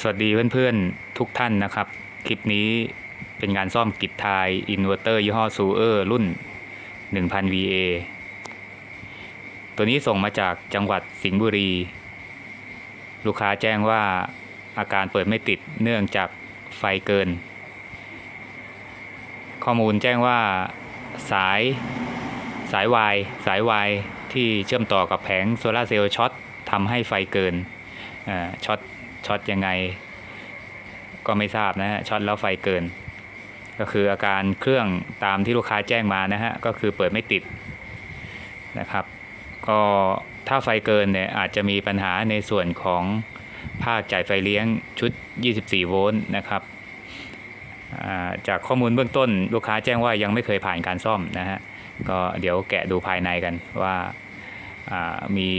สวัสดีเพื่อนๆทุกท่านนะครับ คลิปนี้เป็นงานซ่อมกิจทายอินเวอร์เตอร์ยี่ห้อซูเออร์รุ่น 1000 VA ตัวนี้ส่งมาจากจังหวัดสิงห์บุรี ลูกค้าแจ้งว่าอาการเปิดไม่ติดเนื่องจากไฟเกิน ข้อมูลแจ้งว่าสายสายวายสายวายที่เชื่อมต่อกับแผงโซลาเซลล์ช็อตทำให้ไฟเกินอ่าช็อต ช็อตยังไง ก็ไม่ทราบนะฮะช็อตแล้วไฟเกิน ก็คืออาการเครื่องตามที่ลูกค้าแจ้งมานะฮะก็คือเปิดไม่ติดนะครับ ก็ถ้าไฟเกินเนี่ยอาจจะมีปัญหาในส่วนของภาคจ่ายไฟเลี้ยงชุด 24 โวลต์นะครับจากข้อมูลเบื้องต้นลูกค้าแจ้งว่ายังไม่เคยผ่านการซ่อมนะฮะก็เดี๋ยวแกะดูภายในกันว่าอ่ามี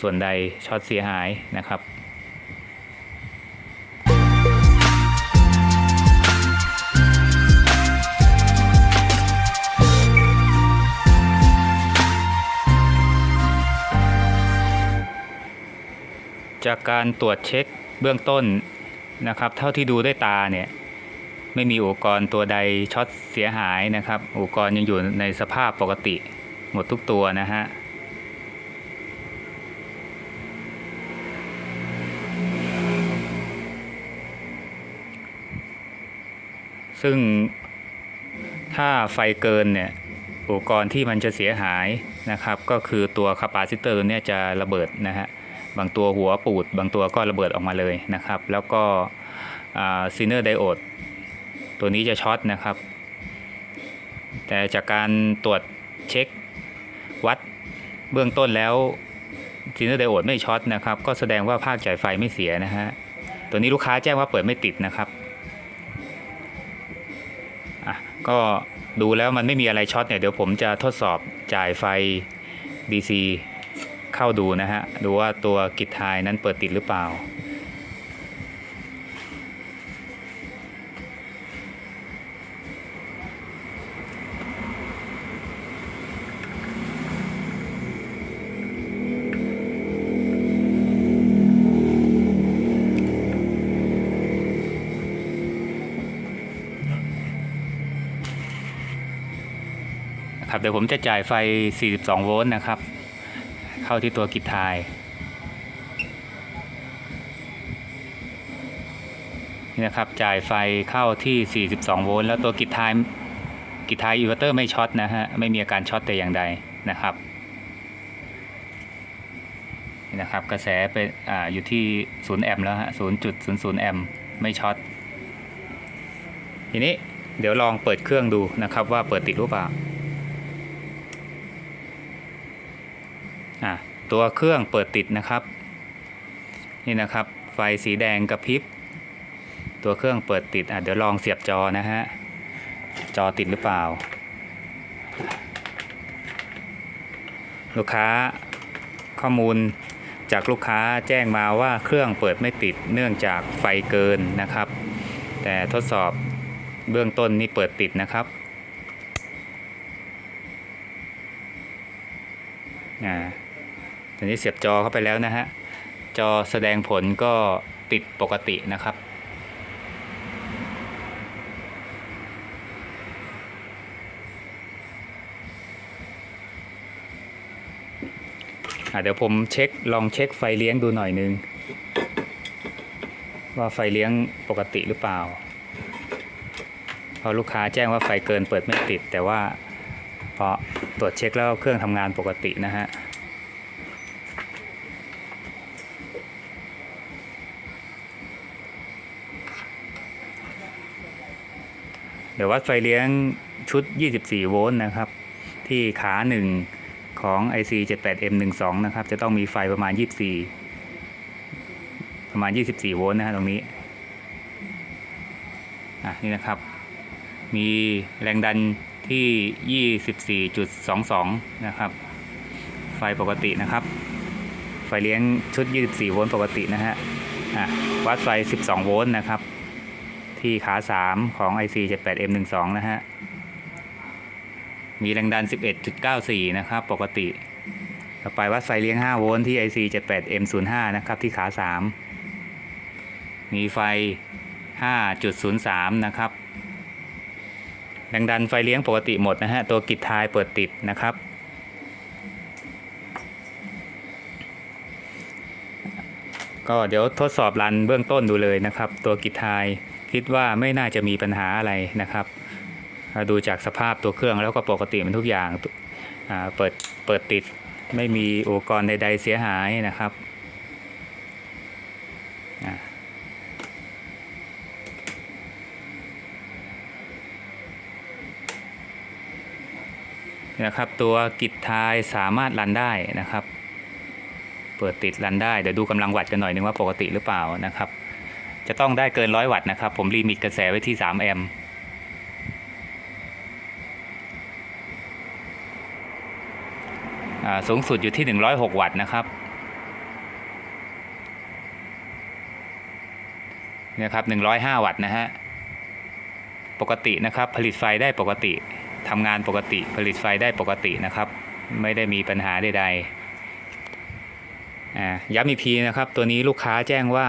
ส่วนใดช็อตเสียหายนะครับ จากการตรวจเช็คเบื้องต้นนะครับ เท่าที่ดูด้วยตาเนี่ยไม่มีอุปกรณ์ตัวใดช็อตเสียหายนะครับ อุปกรณ์ยังอยู่ในสภาพปกติหมดทุกตัวนะฮะซึ่งถ้าไฟเกินเนี่ยอุปกรณ์ที่มันจะเสียหายนะครับ ก็คือตัวคาปาซิเตอร์เนี่ยจะระเบิดนะฮะ บางตัวหัวปูด บางตัวก็ระเบิดออกมาเลยนะครับ แล้วก็ซีเนอร์ไดโอดตัวนี้จะช็อตนะครับ แต่จากการตรวจเช็ควัดเบื้องต้นแล้วซีเนอร์ไดโอดไม่ช็อตนะครับ ก็แสดงว่าภาคจ่ายไฟไม่เสียนะฮะ ตัวนี้ลูกค้าแจ้งว่าเปิดไม่ติดนะครับอะก็ดูแล้วมันไม่มีอะไรช็อตเนี่ยเดี๋ยวผมจะทดสอบจ่ายไฟ DC เข้าดูนะฮะ ดูว่าตัวกิจทายนั้นเปิดติดหรือเปล่า ครับเดี๋ยวผมจะจ่ายไฟ 42 โวลต์นะครับ เข้าที่ตัวกิจทายนี่นะครับจ่ายไฟเข้าที่ 42 โวลต์แล้วตัวกิจทายกิจทายอินเวอร์เตอร์ไม่ช็อตนะฮะไม่มีอาการช็อตแต่อย่างใดนะครับนี่นะครับกระแสเป็นอ่าอยู่ที่ 0 แอมป์แล้วฮะ 0.00 แอมป์ไม่ช็อตทีนี้เดี๋ยวลองเปิดเครื่องดูนะครับว่าเปิดติดหรือเปล่า อะ ตัวเครื่องเปิดติดนะครับ นี่นะครับ ไฟสีแดงกระพริบ ตัวเครื่องเปิดติดอะเดี๋ยวลองเสียบจอนะฮะ จอติดหรือเปล่า ลูกค้าข้อมูลจากลูกค้าแจ้งมาว่าเครื่องเปิดไม่ติดเนื่องจากไฟเกินนะครับ แต่ทดสอบเบื้องต้นนี่เปิดติดนะครับอ่า ตอนนี้เสียบจอเข้าไปแล้วนะฮะ จอแสดงผลก็ติดปกตินะครับอะเดี๋ยวผมเช็คลองเช็คไฟเลี้ยงดูหน่อยนึง ว่าไฟเลี้ยงปกติหรือเปล่าพอลูกค้าแจ้งว่าไฟเกินเปิดไม่ติด แต่ว่าพอตรวจเช็คแล้วเครื่องทำงานปกตินะฮะ ดี๋ยววัดไฟเลี้ยงชุด 24 โวลต์นะครับ ที่ขาหนึ่งของ IC 78M12 นะครับ จะต้องมีไฟประมาณ 24 ประมาณ 24 โวลต์นะฮะตรงนี้ อะ นี่นะครับ มีแรงดันที่ 24.22 นะครับ ไฟปกตินะครับ ไฟเลี้ยงชุด 24 โวลต์ปกตินะฮะ อะ วัดไฟ 12 โวลต์นะครับ ที่ขา 3 ของ IC 78M12 นะฮะ มีแรงดัน 11.94 นะครับ ปกติ ต่อไปวัดไฟเลี้ยง 5 โวลต์ที่ IC 78M05 นะครับ ที่ขา 3 มีไฟ 5.03 นะครับ แรงดันไฟเลี้ยงปกติหมดนะฮะ ตัวกิดทายเปิดติดนะครับก็เดี๋ยวทดสอบรันเบื้องต้นดูเลยนะครับ ตัวกิดทาย คิดว่าไม่น่าจะมีปัญหาอะไรนะครับ ดูจากสภาพตัวเครื่องแล้วก็ปกติมันทุกอย่างาเปิดเปิดติดไม่มีอุปกรณ์ใดๆเสียหายนะครับนะครับตัวกิดทายสามารถรันได้นะครับ เปิดติดรันได้ เดี๋ยวดูกำลังวัตต์กันหน่อยนึงว่าปกติหรือเปล่านะครับ จะต้องได้เกินร้อยวัตต์นะครับ ผมลิมิตกระแสไว้ที่ 3 แอมป์อ่าสูงสุดอยู่ที่ 106 วัตต์นะครับเนี่ยครับ 105 วัตต์นะฮะ ปกตินะครับ ผลิตไฟได้ปกติ ทำงานปกติ ผลิตไฟได้ปกตินะครับ ไม่ได้มีปัญหาใดๆอ่าย้ำอีกทีนะครับ ตัวนี้ลูกค้าแจ้งว่า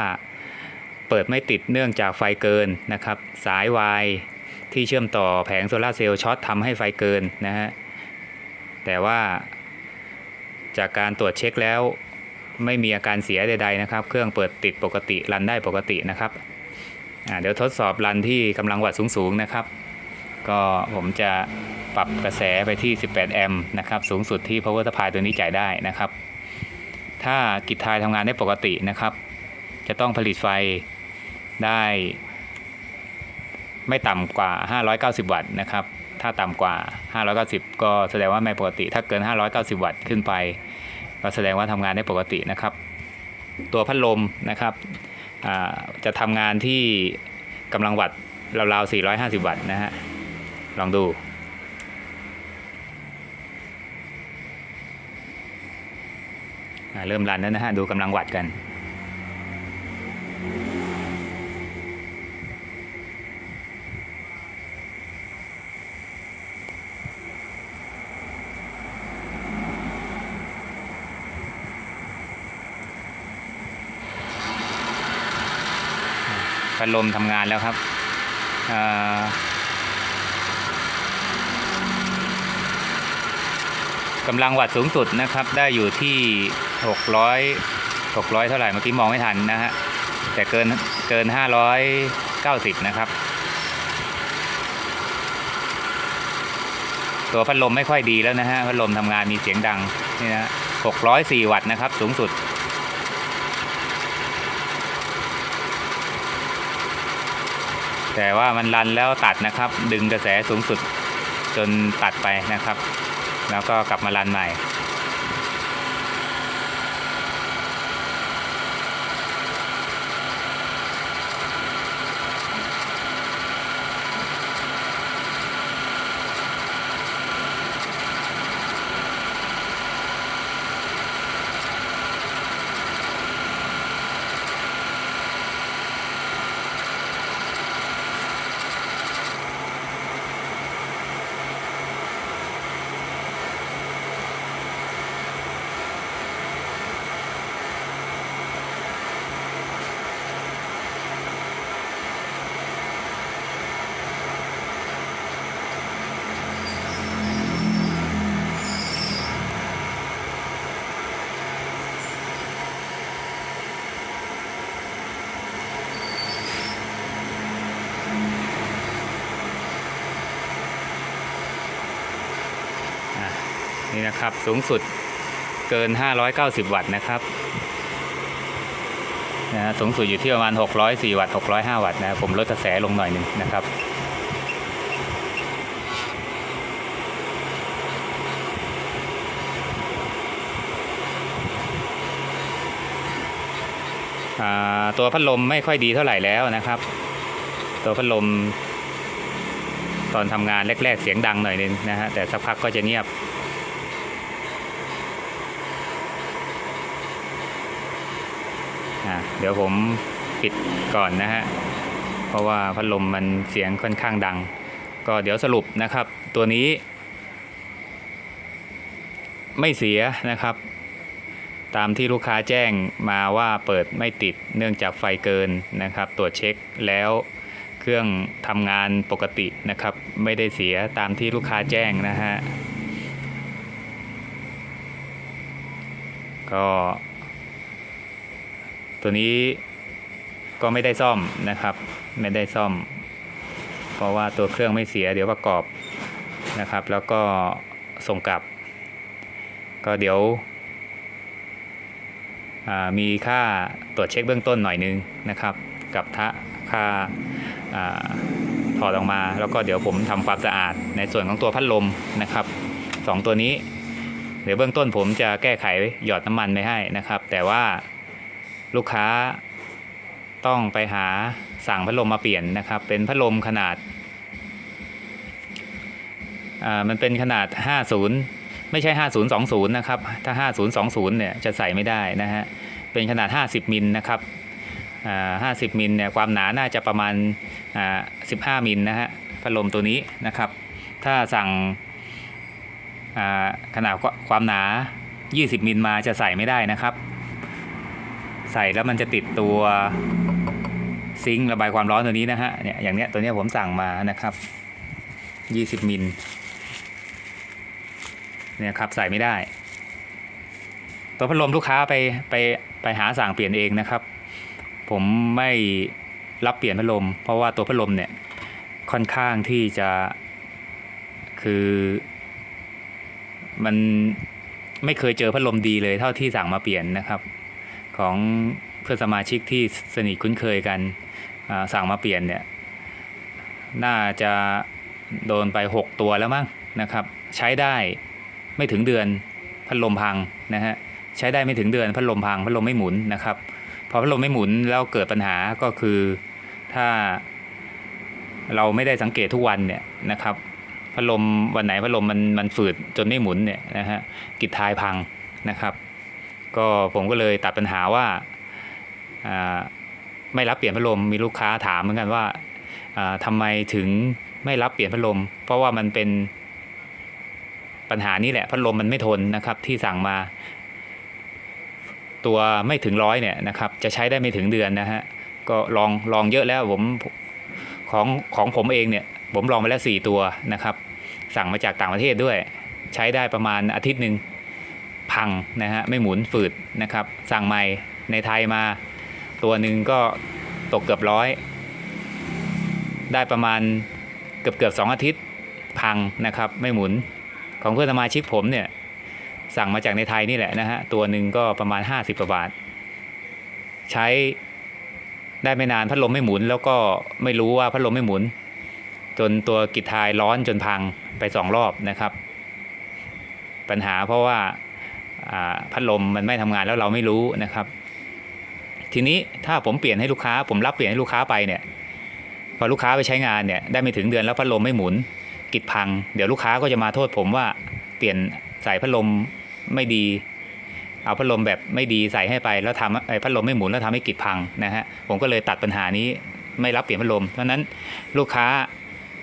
เปิดไม่ติดเนื่องจากไฟเกินนะครับ สายวายที่เชื่อมต่อแผงโซลาร์เซลล์ช็อตทำให้ไฟเกินนะฮะแต่ว่าจากการตรวจเช็คแล้วไม่มีอาการเสียใดๆนะครับ เครื่องเปิดติดปกติรันได้ปกตินะครับเดี๋ยวทดสอบรันที่กำลังวัตต์สูงๆนะครับ ก็ผมจะปรับกระแสไปที่ 18 แอมป์นะครับ สูงสุดที่ power supply ตัวนี้จ่ายได้นะครับ ถ้ากิจทายทำงานได้ปกตินะครับ จะต้องผลิตไฟ ได้ไม่ต่ำกว่า 590 วัตต์นะครับ ถ้าต่ำกว่า 590 ก็แสดงว่าไม่ปกติ ถ้าเกิน 590 วัตต์ขึ้นไป ก็แสดงว่าทำงานได้ปกตินะครับ ตัวพัดลมนะครับอ่าจะทำงานที่กำลังวัตต์ราวๆ 450 วัตต์นะฮะ ลองดูเริ่มรันแล้วนะฮะ ดูกำลังวัดกัน พัดลมทำงานแล้วครับอ่ากำลังวัตต์สูงสุดนะครับ ได้อยู่ที่ 600 600 เท่าไหร่เมื่อกี้มองไม่ทันนะฮะแต่เกินเกิน 590 นะครับ ตัวพัดลมไม่ค่อยดีแล้วนะฮะพัดลมทำงานมีเสียงดังนี่นะ604 วัตต์นะครับ สูงสุด แต่ว่ามันรันแล้วตัดนะครับ ดึงกระแสสูงสุดจนตัดไปนะครับ แล้วก็กลับมารันใหม่ นะครับ สูงสุดเกิน 590 วัตต์นะครับนะฮะสูงสุดอยู่ที่ประมาณ 604 วัตต์ 605 วัตต์นะผมลดกระแสลงหน่อยหนึ่งนะครับอ่าตัวพัดลมไม่ค่อยดีเท่าไหร่แล้วนะครับ ตัวพัดลม ตอนทำงานแรก ๆ เสียงดังหน่อยนึงนะฮะแต่สักพักก็จะเงียบ อะ เดี๋ยวผมปิดก่อนนะฮะ เพราะว่าพัดลมมันเสียงค่อนข้างดัง ก็เดี๋ยวสรุปนะครับ ตัวนี้ ไม่เสียนะครับ ตามที่ลูกค้าแจ้งมาว่าเปิดไม่ติดเนื่องจากไฟเกินนะครับ ตรวจเช็คแล้วเครื่องทำงานปกตินะครับ ไม่ได้เสียตามที่ลูกค้าแจ้งนะฮะ ก็ ตัวนี้ก็ไม่ได้ซ่อมนะครับ ไม่ได้ซ่อม เพราะว่าตัวเครื่องไม่เสีย เดี๋ยวประกอบนะครับ แล้วก็ส่งกลับ ก็เดี๋ยวมีค่าตรวจเช็คเบื้องต้นหน่อยนึงนะครับ กับทะค่าอถอดออกมา แล้วก็เดี๋ยวผมทำความสะอาดในส่วนของตัวพัดลมนะครับสองตัวนี้ เดี๋ยวเบื้องต้นผมจะแก้ไขหยอดน้ำมันไปให้นะครับ แต่ว่า ลูกค้าต้องไปหาสั่งพัดลมมาเปลี่ยนนะครับ เป็นพัดลมขนาดอ่ามันเป็นขนาด 50 ไม่ใช่ 5020 นะครับ ถ้า 5020 เนี่ยจะใส่ไม่ได้นะฮะ เป็นขนาด 50มิลนะครับอ่า50มิลเนี่ยความหนาน่าจะประมาณอ่า15มิลนะฮะพัดลมตัวนี้นะครับ ถ้าสั่งขนาดความหนา 20มิลมาจะใส่ไม่ได้นะครับ ใส่แล้วมันจะติดตัวซิงค์ระบายความร้อนตัวนี้นะฮะเนี่ยอย่างเนี้ยตัวเนี้ยผมสั่งมานะครับ20มิลเนี่ยครับใส่ไม่ได้ ตัวพัดลมลูกค้าไปไปไปหาสั่งเปลี่ยนเองนะครับ ผมไม่รับเปลี่ยนพัดลม เพราะว่าตัวพัดลมเนี่ยค่อนข้างที่จะคือมันไม่เคยเจอพัดลมดีเลยเท่าที่สั่งมาเปลี่ยนนะครับ ของเพื่อนสมาชิกที่สนิทคุ้นเคยกันสั่งมาเปลี่ยนเนี่ยน่าจะโดนไป 6 ตัวแล้วมั้งนะครับ ใช้ได้ไม่ถึงเดือนพัดลมพังนะฮะใช้ได้ไม่ถึงเดือนพัดลมพังพัดลมไม่หมุนนะครับพอพัดลมไม่หมุนแล้วเกิดปัญหาก็คือถ้าเราไม่ได้สังเกตทุกวันเนี่ยนะครับพัดลมวันไหนพัดลมมันมันฝืดจนไม่หมุนเนี่ยนะฮะกิดท้ายพังนะครับ ก็ผมก็เลยตัดปัญหาว่าไม่รับเปลี่ยนพัดลมมีลูกค้าถามเหมือนกันว่าอ่าทำไมถึงไม่รับเปลี่ยนพัดลม เพราะว่ามันเป็นปัญหานี้แหละพัดลมมันไม่ทนนะครับที่สั่งมา ตัวไม่ถึงร้อยเนี่ยนะครับจะใช้ได้ไม่ถึงเดือนนะฮะก็ลองลองเยอะแล้วผมของของผมเองเนี่ยผมลองไปแล้วสี่ตัวนะครับ สั่งมาจากต่างประเทศด้วย ใช้ได้ประมาณอาทิตย์หนึ่ง พังนะฮะไม่หมุนฝืดนะครับ สั่งใหม่ในไทยมา ตัวหนึ่งก็ตกเกือบร้อย ได้ประมาณเกือบเกือบสองอาทิตย์พังนะครับ ไม่หมุนของเพื่อนสมาชิกผมเนี่ย สั่งมาจากในไทยนี่แหละนะฮะตัวหนึ่งก็ประมาณ 50กว่าบาท ใช้ได้ไม่นานพัดลมไม่หมุน แล้วก็ไม่รู้ว่าพัดลมไม่หมุน จนตัวกิจทายร้อนจนพังไปสองรอบนะครับ ปัญหาเพราะว่า พัดลมมันไม่ทำงานแล้วเราไม่รู้นะครับ ทีนี้ถ้าผมเปลี่ยนให้ลูกค้า ผมรับเปลี่ยนให้ลูกค้าไปเนี่ยพอลูกค้าไปใช้งานเนี่ยได้ไม่ถึงเดือนแล้วพัดลมไม่หมุนกิจพัง เดี๋ยวลูกค้าก็จะมาโทษผมว่าเปลี่ยนใส่พัดลมไม่ดี เอาพัดลมแบบไม่ดีใส่ให้ไป แล้วทำไอ้พัดลมไม่หมุนแล้วทำให้กิจพังนะฮะผมก็เลยตัดปัญหานี้ไม่รับเปลี่ยนพัดลมเพราะฉะนั้นลูกค้า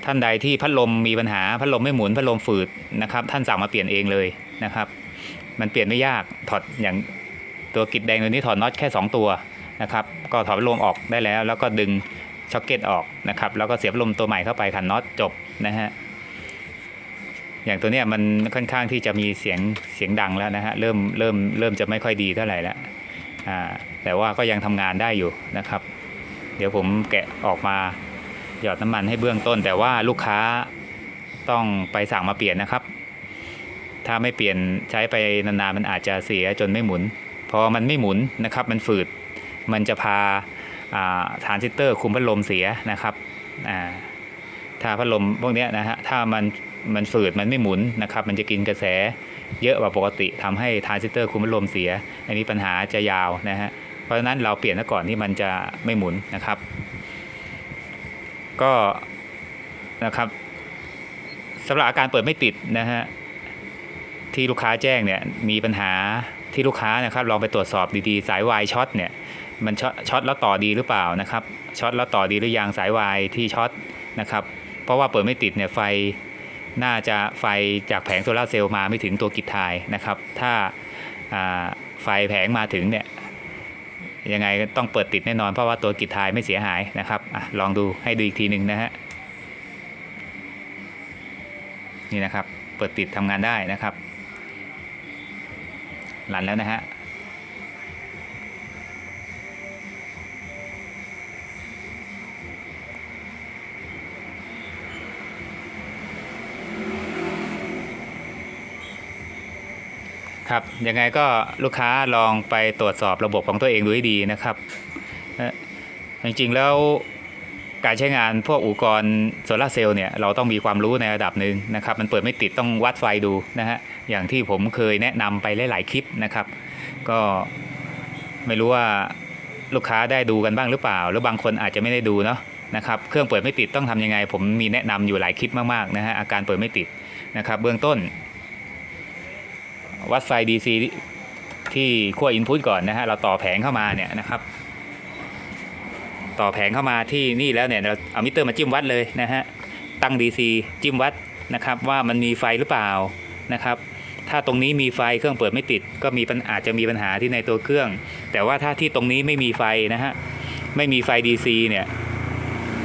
ท่านใดที่พัดลมมีปัญหาพัดลมไม่หมุนพัดลมฝืดนะครับ ท่านสั่งมาเปลี่ยนเองเลยนะครับ มันเปลี่ยนไม่ยากถอดอย่างตัวกิจแดงตัวนี้ถอดน็อตแค่ 2 ตัวนะครับก็ถอดลมออกได้แล้ว แล้วก็ดึงช็อคเก็ตออกนะครับแล้วก็เสียบลมตัวใหม่เข้าไปขันน็อตจบนะฮะอย่างตัวเนี้ยมันค่อนข้างที่จะมีเสียงเสียงดังแล้วนะฮะเริ่มเริ่มเริ่มจะไม่ค่อยดีเท่าไหร่แล้วอ่าแต่ว่าก็ยังทำงานได้อยู่นะครับ เดี๋ยวผมแกะออกมาหยอดน้ำมันให้เบื้องต้น แต่ว่าลูกค้าต้องไปสั่งมาเปลี่ยนนะครับ ถ้าไม่เปลี่ยนใช้ไปนานๆมันอาจจะเสียจนไม่หมุน พอมันไม่หมุนนะครับ มันฝืดมันจะพาอ่าทรานซิสเตอร์คุมพัดลมเสียนะครับอ่าถ้าพัดลมพวกเนี้ยนะฮะถ้ามันมันฝืดมันไม่หมุนนะครับ มันจะกินกระแสเยอะกว่าปกติทำให้ทรานซิสเตอร์คุมพัดลมเสีย อันนี้ปัญหาจะยาวนะฮะเพราะฉะนั้นเราเปลี่ยนซะก่อนที่มันจะไม่หมุนนะครับ ก็นะครับสำหรับอาการเปิดไม่ติดนะฮะ ที่ลูกค้าแจ้งเนี่ยมีปัญหาที่ลูกค้านะครับลองไปตรวจสอบดีๆ สายวายช็อตเนี่ยมันช็อตช็อตแล้วต่อดีหรือเปล่านะครับช็อตแล้วต่อดีหรือยังสายวายที่ช็อตนะครับเพราะว่าเปิดไม่ติดเนี่ยไฟน่าจะไฟจากแผงโซลาร์เซลล์มาไม่ถึงตัวกิจทายนะครับ ถ้าาไฟแผงมาถึงเนี่ยยังไงต้องเปิดติดแน่นอนเพราะว่าตัวกิจทายไม่เสียหายนะครับอลองดูให้ดูอีกทีหนึ่งนะฮะนี่นะครับ เปิดติดทำงานได้นะครับ รันแล้วนะฮะครับยังไงก็ลูกค้าลองไปตรวจสอบระบบของตัวเองดูให้ดีนะครับ จริงๆแล้วการใช้งานพวกอุปกรณ์โซลาเซลล์เนี่ยเราต้องมีความรู้ในระดับหนึ่งนะครับ มันเปิดไม่ติดต้องวัดไฟดูนะฮะ อย่างที่ผมเคยแนะนำไปหลาย ๆ คลิปนะครับ ก็ไม่รู้ว่าลูกค้าได้ดูกันบ้างหรือเปล่า หรือบางคนอาจจะไม่ได้ดูเนาะนะครับเครื่องเปิดไม่ติดต้องทำยังไง ผมมีแนะนำอยู่หลายคลิปมากๆนะฮะอาการเปิดไม่ติดนะครับเบื้องต้น วัดไฟ DC ที่ขั้วอินพุตก่อนนะฮะเราต่อแผงเข้ามาเนี่ยนะครับ ต่อแผงเข้ามาที่นี่แล้วเนี่ยเราเอามิเตอร์มาจิ้มวัดเลยนะฮะตั้ง DC จิ้มวัดนะครับว่ามันมีไฟหรือเปล่านะครับ ถ้าตรงนี้มีไฟเครื่องเปิดไม่ติด ก็มีอาจจะมีปัญหาที่ในตัวเครื่อง แต่ว่าถ้าที่ตรงนี้ไม่มีไฟนะฮะไม่มีไฟ DC เนี่ย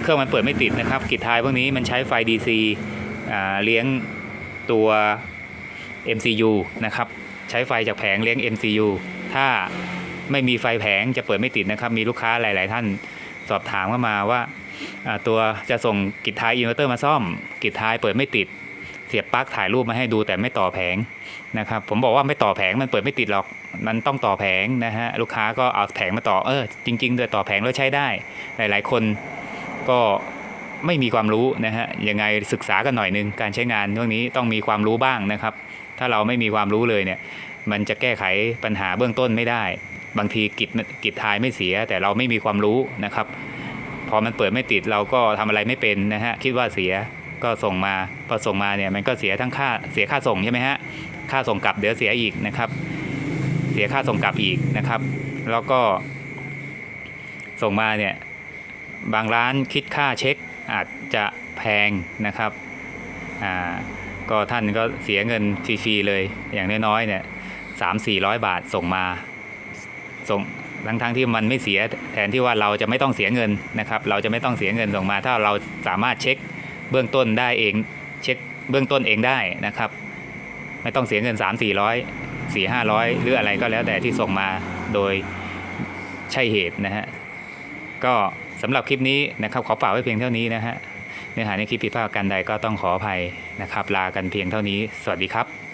เครื่องมันเปิดไม่ติดนะครับกิจทายพวกนี้มันใช้ไฟ DC เลี้ยงตัว MCU นะครับใช้ไฟจากแผงเลี้ยง MCU ถ้าไม่มีไฟแผงจะเปิดไม่ติดนะครับ มีลูกค้าหลาย ๆ ท่านสอบถามเข้ามาว่าตัวจะส่งกิจท้ายอินเวอร์เตอร์มาซ่อม กิจท้ายเปิดไม่ติด สียบปลั๊กถ่ายรูปมาให้ดูแต่ไม่ต่อแผงนะครับผมบอกว่าไม่ต่อแผงมันเปิดไม่ติดหรอก มันต้องต่อแผงนะฮะลูกค้าก็เอาแผงมาต่อเออจริงๆด้วยต่อแผงแล้วใช้ได้ หลายๆ คนก็ไม่มีความรู้นะฮะยังไงศึกษากันหน่อยนึงการใช้งานพวกนี้ต้องมีความรู้บ้างนะครับ ถ้าเราไม่มีความรู้เลยเนี่ยมันจะแก้ไขปัญหาเบื้องต้นไม่ได้ บางทีกิจกิจทายไม่เสีย แต่เราไม่มีความรู้นะครับ พอมันเปิดไม่ติดเราก็ทำอะไรไม่เป็นนะฮะคิดว่าเสีย ก็ส่งมาพอส่งมาเนี่ยมันก็เสียทั้งค่าเสียค่าส่งใช่ไหมฮะค่าส่งกลับเดี๋ยวเสียอีกนะครับ เสียค่าส่งกลับอีกนะครับ แล้วก็ ส่งมาเนี่ยบางร้านคิดค่าเช็คอาจจะแพงนะครับอ่าก็ท่านก็เสียเงินฟรีๆเลย อย่างน้อยๆเนี่ยสามสี่ร้อยบาทส่งมาส่งทั้งทั้งที่มันไม่เสียแทนที่ว่าเราจะไม่ต้องเสียเงินนะครับ เราจะไม่ต้องเสียเงินส่งมา ถ้าเราสามารถเช็ค เบื้องต้นได้เองเช็คเบื้องต้นเองได้นะครับ ไม่ต้องเสียเงิน 3 4 0 0 4 500 หรืออะไรก็แล้วแต่ที่ส่งมาโดยใช่เหตุนะฮะก็สำหรับคลิปนี้นะครับขอฝากไว้เพียงเท่านี้นะฮะเนื้อหาในคลิปผิดพลาดกันใดก็ต้องขออภัยนะครับ ลากันเพียงเท่านี้ สวัสดีครับ